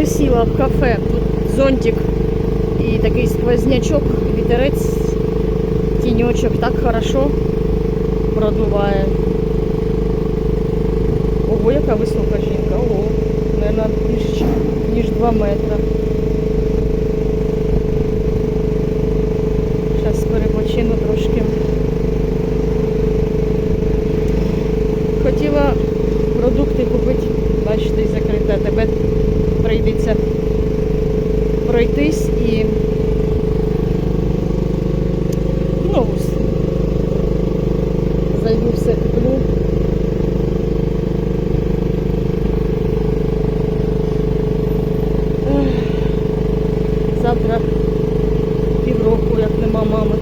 Присіла в кафе, тут зонтик і такий сквознячок, вітерець, тіньочок, так хорошо продуває. Ого, яка висока жінка, ого, наверное, більш ніж 2 метри. Зараз перепочину трошки. Хотіла Ось і ну. Зайду все куплю. Завтра півроку, як нема мами.